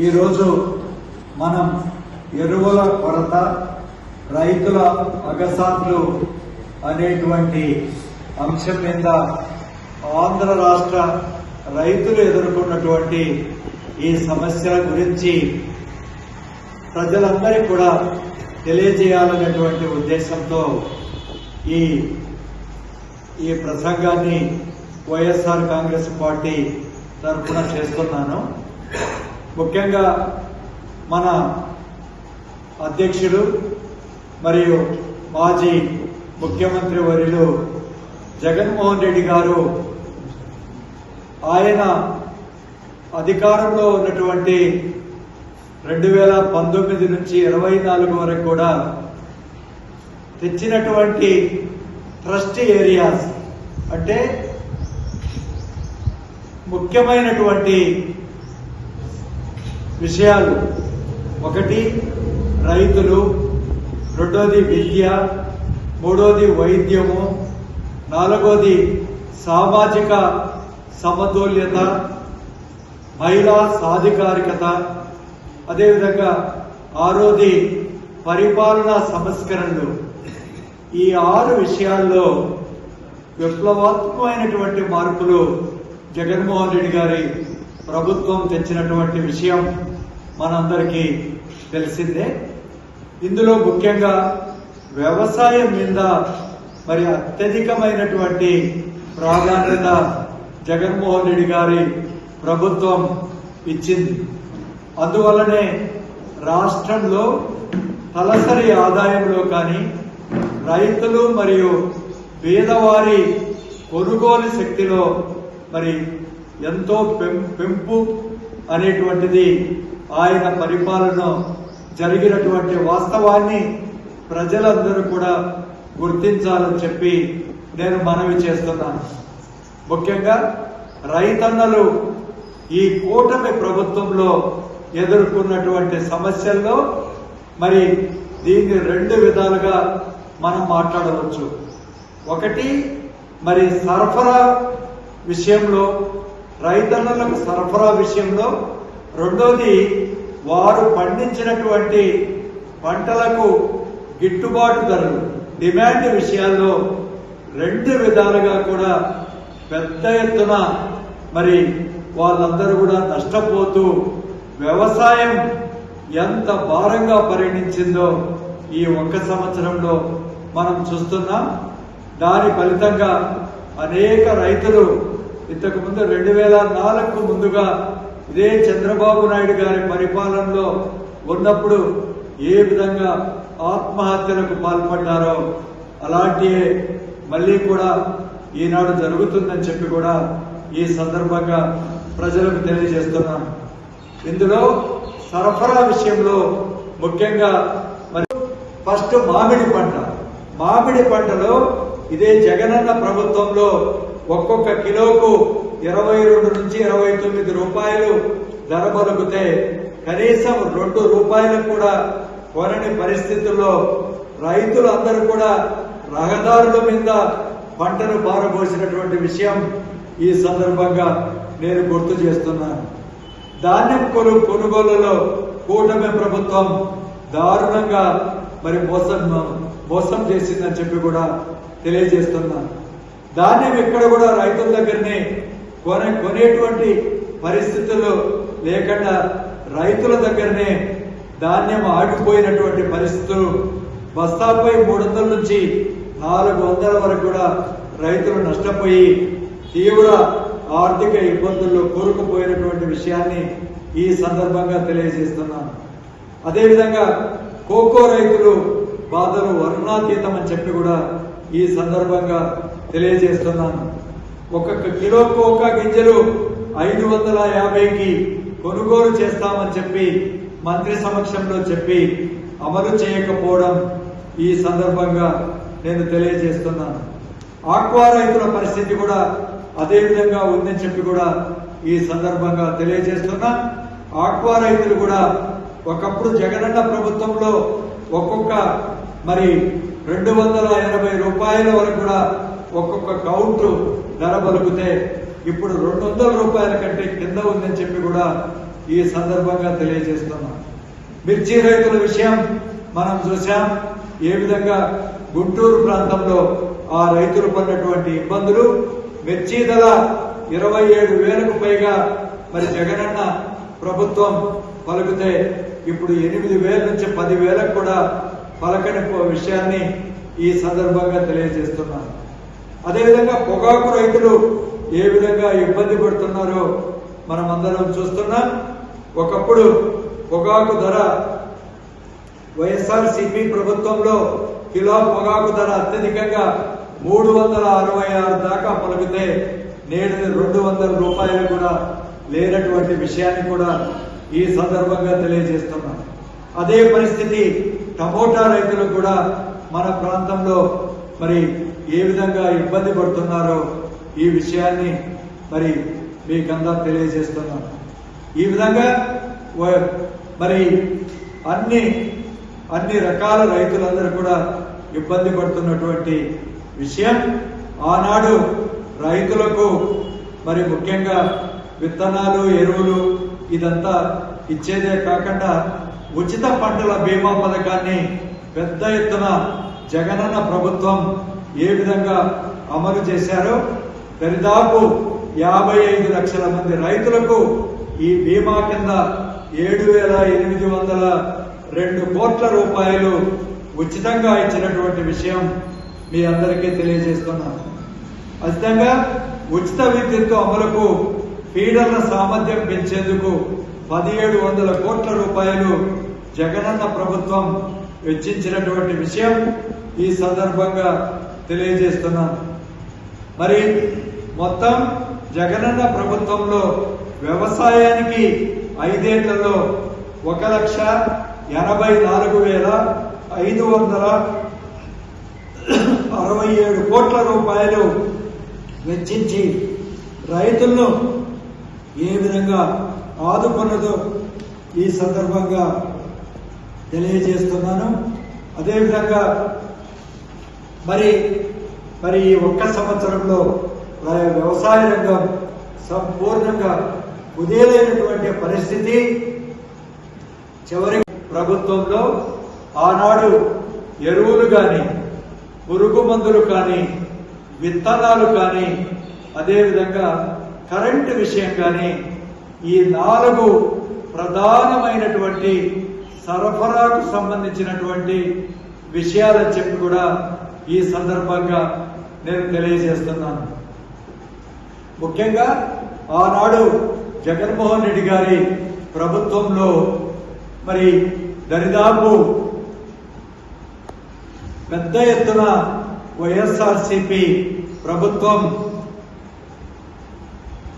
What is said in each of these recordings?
ఈరోజు మనం ఎరువుల కొరత రైతుల అగసాట్లు అనేటువంటి అంశం మీద ఆంధ్ర రాష్ట్ర రైతులు ఎదుర్కొన్నటువంటి ఈ సమస్యల గురించి ప్రజలందరికీ కూడా తెలియజేయాలనేటువంటి ఉద్దేశంతో ఈ ఈ ప్రసంగాన్ని వైఎస్ఆర్ కాంగ్రెస్ పార్టీ తరఫున చేస్తున్నాను. ముఖ్యంగా మన అధ్యక్షుడు మరియు మాజీ ముఖ్యమంత్రి వర్యులు జగన్మోహన్ రెడ్డి గారు ఆయన అధికారంలో ఉన్నటువంటి రెండు వేల పంతొమ్మిది నుంచి ఇరవై నాలుగు వరకు కూడా తెచ్చినటువంటి ట్రస్ట్ ఏరియాస్ అంటే ముఖ్యమైనటువంటి విషయాలు. ఒకటి రైతులు. రెండోది విద్య. మూడోది వైద్యము. నాలుగోది సామాజిక సమతుల్యత. మహిళా సాధికారికత. అదేవిధంగా ఆరోది పరిపాలనా సంస్కరణలు. ఈ ఆరు విషయాల్లో విప్లవాత్మకమైనటువంటి మార్పులు జగన్మోహన్ రెడ్డి గారి ప్రభుత్వం తెచ్చినటువంటి విషయం. మనందరికీ తెలిసిందే. ఇందులో ముఖ్యంగా వ్యవసాయం మీద మరి అత్యధికమైనటువంటి ప్రాధాన్యత జగన్మోహన్ రెడ్డి గారి ప్రభుత్వం ఇచ్చింది. అందువల్లనే రాష్ట్రంలో తలసరి ఆదాయంలో కానీ రైతులు మరియు పేదవారి కొనుగోలు శక్తిలో మరి ఎంతో పెం- పెంపు అనేటువంటిది ఆయన పరిపాలన జరిగినటువంటి వాస్తవాన్ని ప్రజలందరూ కూడా గుర్తించాలని చెప్పి నేను మనవి చేస్తున్నాను. ముఖ్యంగా రైతన్నలు ఈ కూటమి ప్రభుత్వంలో ఎదుర్కొన్నటువంటి సమస్యల్లో మరి దీన్ని రెండు విధాలుగా మనం మాట్లాడవచ్చు. ఒకటి మరి సరఫరా విషయంలో రైతన్నలకు సరఫరా విషయంలో రెండోది వారు పండించినటువంటి పంటలకు గిట్టుబాటు ధరలు డిమాండ్ విషయాల్లో రెండు విధాలుగా కూడా పెద్ద ఎత్తున మరి వాళ్ళందరూ కూడా నష్టపోతూ వ్యవసాయం ఎంత భారంగా పరిగణించిందో ఈ ఒక్క సంవత్సరంలో మనం చూస్తున్నాం. దాని ఫలితంగా అనేక రైతులు ఇంతకుముందు రెండు వేల నాలుగు ముందుగా ఇదే చంద్రబాబు నాయుడు గారి పరిపాలనలో ఉన్నప్పుడు ఏ విధంగా ఆత్మహత్యలకు పాల్పడ్డారో అలాంటి మళ్ళీ కూడా ఈనాడు జరుగుతుందని చెప్పి కూడా ఈ సందర్భంగా ప్రజలకు తెలియజేస్తున్నాను ఇందులో సరఫరా విషయంలో ముఖ్యంగా మరి ఫస్ట్ మామిడి పంట. మామిడి పంటలో ఇదే జగనన్న ప్రభుత్వంలో ఒక్కొక్క కిలోకు ఇరవై రెండు నుంచి ఇరవై తొమ్మిది రూపాయలు ధర పలుకుతే కనీసం రెండు రూపాయలకు కూడా కొనని పరిస్థితుల్లో రైతులందరూ కూడా రహదారుల మీద పంటను పారబోసినటువంటి విషయం ఈ సందర్భంగా నేను గుర్తు చేస్తున్నాను. ధాన్యం కొను కొనుగోలులో కూటమి ప్రభుత్వం దారుణంగా మరి మోసం మోసం చేసిందని చెప్పి కూడా తెలియజేస్తున్నాను. ధాన్యం ఇక్కడ కూడా రైతుల దగ్గరనే కొనే కొనేటువంటి పరిస్థితులు లేకుండా రైతుల దగ్గరనే ధాన్యం ఆగిపోయినటువంటి పరిస్థితులు బస్తాపై మూడు వందల నుంచి నాలుగు వందల వరకు కూడా రైతులు నష్టపోయి తీవ్ర ఆర్థిక ఇబ్బందుల్లో కూరుకుపోయినటువంటి విషయాన్ని ఈ సందర్భంగా తెలియజేస్తున్నాను. అదేవిధంగా కోకో రైతులు బాధలు వర్ణాతీతం అని చెప్పి కూడా ఈ సందర్భంగా తెలియజేస్తున్నాను. ఒక్కొక్క కిలో కోకా గింజలు ఐదు వందల యాభైకి కొనుగోలు చేస్తామని చెప్పి మంత్రి సమక్షంలో చెప్పి అమలు చేయకపోవడం ఈ సందర్భంగా నేను తెలియజేస్తున్నాను. ఆక్వా రైతుల పరిస్థితి కూడా అదే విధంగా ఉందని చెప్పి కూడా ఈ సందర్భంగా తెలియజేస్తున్నా. ఆక్వా రైతులు కూడా ఒకప్పుడు జగనన్న ప్రభుత్వంలో ఒక్కొక్క మరి రెండు వందల ఎనభై రూపాయల వరకు కూడా ఒక్కొక్క కౌంటు ధర పలుకుతే ఇప్పుడు రెండు వందల రూపాయల కంటే కింద ఉందని చెప్పి కూడా ఈ సందర్భంగా తెలియజేస్తున్నాం. మిర్చి రైతుల విషయం మనం చూసాం ఏ విధంగా గుంటూరు ప్రాంతంలో ఆ రైతులు పడినటువంటి ఇబ్బందులు మిర్చి ధర ఇరవై ఏడు వేలకు పైగా మరి జగనన్న ప్రభుత్వం పలుకుతే ఇప్పుడు ఎనిమిది వేల నుంచి పది వేలకు కూడా పలకనిపో విషయాన్ని ఈ సందర్భంగా తెలియజేస్తున్నాను అదేవిధంగా పొగాకు రైతులు ఏ విధంగా ఇబ్బంది పడుతున్నారో మనం అందరం చూస్తున్నాం. ఒకప్పుడు పొగాకు ధర వైఎస్ఆర్సిపి ప్రభుత్వంలో కిలో పొగాకు ధర అత్యధికంగా మూడు వందల అరవై ఆరు దాకా పలికితే నేడు రెండు వందల రూపాయలు కూడా లేనటువంటి విషయాన్ని కూడా ఈ సందర్భంగా తెలియజేస్తున్నాం. అదే పరిస్థితి టమోటా రైతులు కూడా మన ప్రాంతంలో మరి ఏ విధంగా ఇబ్బంది పడుతున్నారో ఈ విషయాన్ని మరి మీకంతా తెలియజేస్తున్నాను ఈ విధంగా మరి అన్ని అన్ని రకాల రైతులందరూ కూడా ఇబ్బంది పడుతున్నటువంటి విషయం ఆనాడు రైతులకు మరి ముఖ్యంగా విత్తనాలు ఎరువులు ఇదంతా ఇచ్చేదే కాకుండా ఉచిత పంటల బీమా పథకాన్ని పెద్ద ఎత్తున జగనన్న ప్రభుత్వం ఏ విధంగా అమలు చేశారో దరిదాపు యాభై ఐదు లక్షల మంది రైతులకు ఈ బీమా కింద ఏడు వేల ఎనిమిది వందల రెండు కోట్ల రూపాయలు ఉచితంగా ఇచ్చినటువంటి విషయం మీ అందరికీ తెలియజేస్తున్నాను ఖచ్చితంగా ఉచిత విద్యుత్ అమలుకు ఫీడర్ల సామర్థ్యం పెంచేందుకు పదిహేడు వందల కోట్ల రూపాయలు జగనన్న ప్రభుత్వం వెచ్చించినటువంటి విషయం ఈ సందర్భంగా తెలియజేస్తున్నాను. మరి మొత్తం జగనన్న ప్రభుత్వంలో వ్యవసాయానికి ఐదేళ్ళలో ఒక లక్ష ఎనభై నాలుగు వేల ఐదు వందల అరవై ఏడు కోట్ల రూపాయలు వెచ్చించి రైతులను ఏ విధంగా ఆదుకున్నదో ఈ సందర్భంగా తెలియజేస్తున్నాను. అదేవిధంగా మరి మరి ఈ ఒక్క సంవత్సరంలో మరి వ్యవసాయ రంగం సంపూర్ణంగా కుదేలైనటువంటి పరిస్థితి చివరి ప్రభుత్వంలో ఆనాడు ఎరువులు కానీ పురుగు మందులు కానీ విత్తనాలు కానీ అదేవిధంగా కరెంటు విషయం కానీ ఈ నాలుగు ప్రధానమైనటువంటి సరఫరాకు సంబంధించినటువంటి విషయాలని చెప్పి కూడా ఈ సందర్భంగా నేను తెలియజేస్తున్నాను. ముఖ్యంగా ఆనాడు జగన్మోహన్ రెడ్డి గారి ప్రభుత్వంలో మరి దరిదాపు పెద్ద ఎత్తున వైఎస్ఆర్సిపి ప్రభుత్వం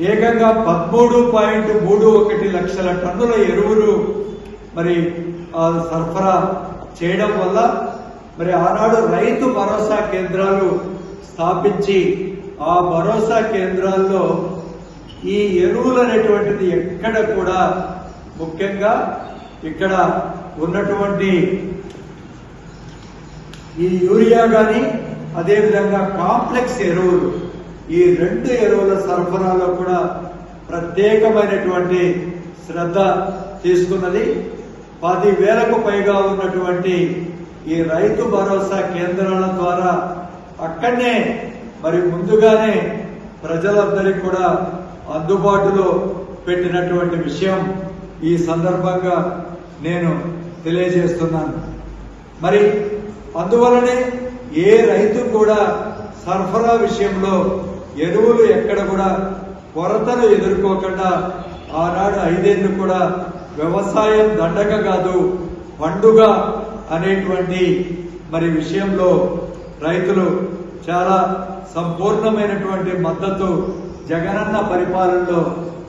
ఏకంగా పదమూడు పాయింట్ మూడు ఒకటి లక్షల టన్నుల ఎరువులు మరి ఆ సరఫరా చేయడం వల్ల మరి ఆనాడు రైతు భరోసా కేంద్రాలు స్థాపించి ఆ భరోసా కేంద్రాల్లో ఈ ఎరువులు అనేటువంటిది ఎక్కడ కూడా ముఖ్యంగా ఇక్కడ ఉన్నటువంటి ఈ యూరియా కానీ అదేవిధంగా కాంప్లెక్స్ ఎరువులు ఈ రెండు ఎరువుల సరఫరాలో కూడా ప్రత్యేకమైనటువంటి శ్రద్ధ తీసుకున్నది. పది వేలకు పైగా ఉన్నటువంటి ఈ రైతు భరోసా కేంద్రాల ద్వారా అక్కడనే మరి ముందుగానే ప్రజలందరికీ కూడా అందుబాటులో పెట్టినటువంటి విషయం ఈ సందర్భంగా నేను తెలియజేస్తున్నాను. మరి అందువలనే ఏ రైతు కూడా సరఫరా విషయంలో ఎరువులు ఎక్కడ కూడా కొరతను ఎదుర్కోకుండా ఆనాడు ఐదేళ్ళు కూడా వ్యవసాయం దండగ కాదు పండుగ అనేటువంటి మరి విషయంలో రైతులు చాలా సంపూర్ణమైనటువంటి మద్దతు జగనన్న పరిపాలనలో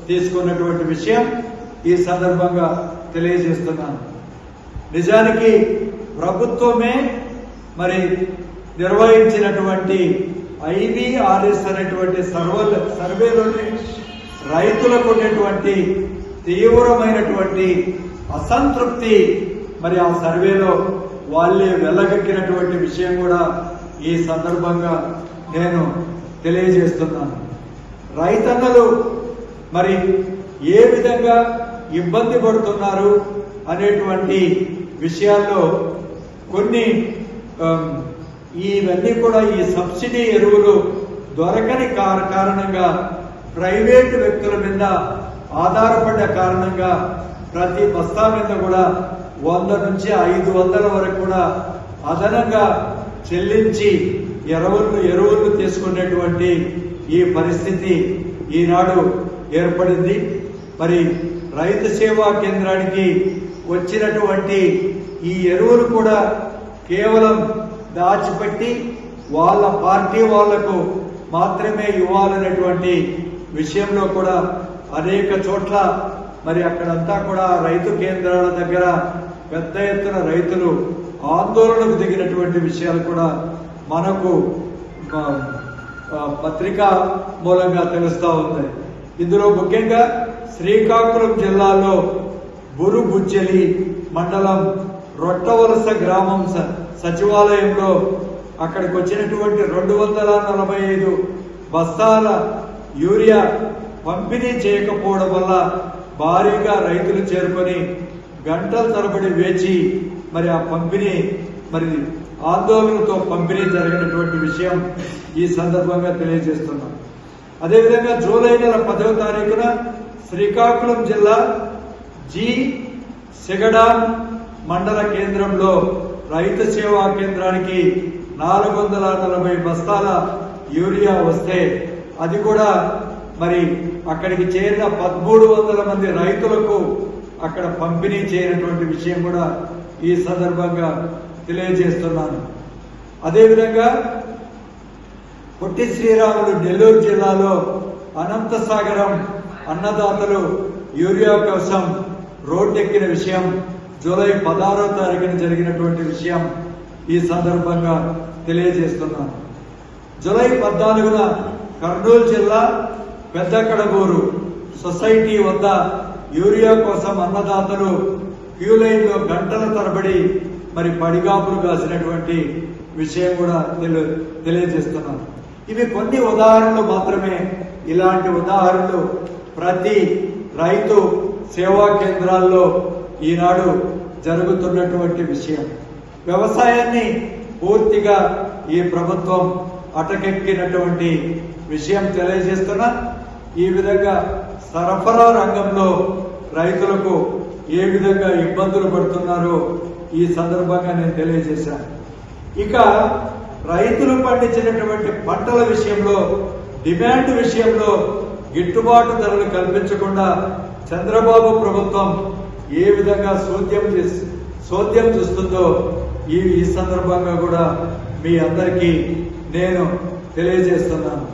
తీసుకున్నటువంటి విషయం ఈ సందర్భంగా తెలియజేస్తున్నాను. నిజానికి ప్రభుత్వమే మరి నిర్వహించినటువంటి ఐవీఆర్ఎస్ అనేటువంటి సర్వే సర్వేలోని రైతులకు ఉన్నటువంటి తీవ్రమైనటువంటి అసంతృప్తి మరి ఆ సర్వేలో వాళ్ళే వెళ్ళగక్కినటువంటి విషయం కూడా ఈ సందర్భంగా నేను తెలియజేస్తున్నాను. రైతన్నలు మరి ఏ విధంగా ఇబ్బంది పడుతున్నారు అనేటువంటి విషయాల్లో కొన్ని ఇవన్నీ కూడా ఈ సబ్సిడీ ఎరువులు దొరకని కారణంగా ప్రైవేటు వ్యక్తుల మీద ఆధారపడ్డ కారణంగా ప్రతి బస్తా మీద కూడా వంద నుంచి ఐదు వందల వరకు కూడా అదనంగా చెల్లించి ఎరువులు ఎరువులు తీసుకునేటువంటి ఈ పరిస్థితి ఈనాడు ఏర్పడింది. మరి రైతు సేవా కేంద్రానికి వచ్చినటువంటి ఈ ఎరువులు కూడా కేవలం దాచిపెట్టి వాళ్ళ పార్టీ వాళ్ళకు మాత్రమే ఇవ్వాలనేటువంటి విషయంలో కూడా అనేక చోట్ల మరి అక్కడంతా కూడా రైతు కేంద్రాల దగ్గర పెద్ద ఎత్తున రైతులు ఆందోళనకు దిగినటువంటి విషయాలు కూడా మనకు పత్రికా మూలంగా తెలుస్తూ ఉంది ఇందులో ముఖ్యంగా శ్రీకాకుళం జిల్లాలో బురుగుజ్జలి మండలం రొట్టవలస గ్రామం స- సచివాలయంలో అక్కడికి వచ్చినటువంటి రెండు వందల నలభై ఐదు బస్తాల యూరియా పంపిణీ చేయకపోవడం వల్ల భారీగా రైతులు చేరుకొని గంటల తరబడి వేచి మరి ఆ పంపిణీ మరి ఆందోళనతో పంపిణీ జరిగినటువంటి విషయం ఈ సందర్భంగా తెలియజేస్తున్నాం. అదేవిధంగా జూలై నెల పదవ తారీఖున శ్రీకాకుళం జిల్లా జి సిగడాన్ మండల కేంద్రంలో రైతు సేవా కేంద్రానికి నాలుగు వందల నలభై బస్తాల యూరియా వస్తే అది కూడా మరి అక్కడికి చేరిన పదమూడు వందల మంది రైతులకు అక్కడ పంపిణీ చేయనటువంటి విషయం కూడా ఈ సందర్భంగా తెలియజేస్తున్నాను. అదేవిధంగా పొట్టి శ్రీరాములు నెల్లూరు జిల్లాలో అనంతసాగరం అన్నదాతలు యూరియా కోసం రోడ్డెక్కిన విషయం జూలై పదహారో తారీఖున జరిగినటువంటి విషయం ఈ సందర్భంగా తెలియజేస్తున్నాను. జూలై పద్నాలుగున కర్నూలు జిల్లా పెద్ద కడగూరు సొసైటీ వద్ద యూరియా కోసం అన్నదాతలు క్యూ లైన్లో గంటల తరబడి మరి పడిగాపులు కాసినటువంటి విషయం కూడా తెలి తెలియజేస్తున్నాను. ఇవి కొన్ని ఉదాహరణలు మాత్రమే. ఇలాంటి ఉదాహరణలు ప్రతి రైతు సేవా కేంద్రాల్లో ఈనాడు జరుగుతున్నటువంటి విషయం. వ్యవసాయాన్ని పూర్తిగా ఈ ప్రభుత్వం అటకెక్కినటువంటి విషయం తెలియజేస్తున్నా. ఈ విధంగా సరఫరా రంగంలో రైతులకు ఏ విధంగా ఇబ్బందులు పడుతున్నారో ఈ సందర్భంగా నేను తెలియజేశాను. ఇక రైతులు పండించినటువంటి పంటల విషయంలో డిమాండ్ విషయంలో గిట్టుబాటు ధరలు కల్పించకుండా చంద్రబాబు ప్రభుత్వం ఏ విధంగా సోద్యం చేసి సోద్యం చూస్తుందో ఈ ఈ సందర్భంగా కూడా మీ అందరికీ నేను తెలియజేస్తున్నాను.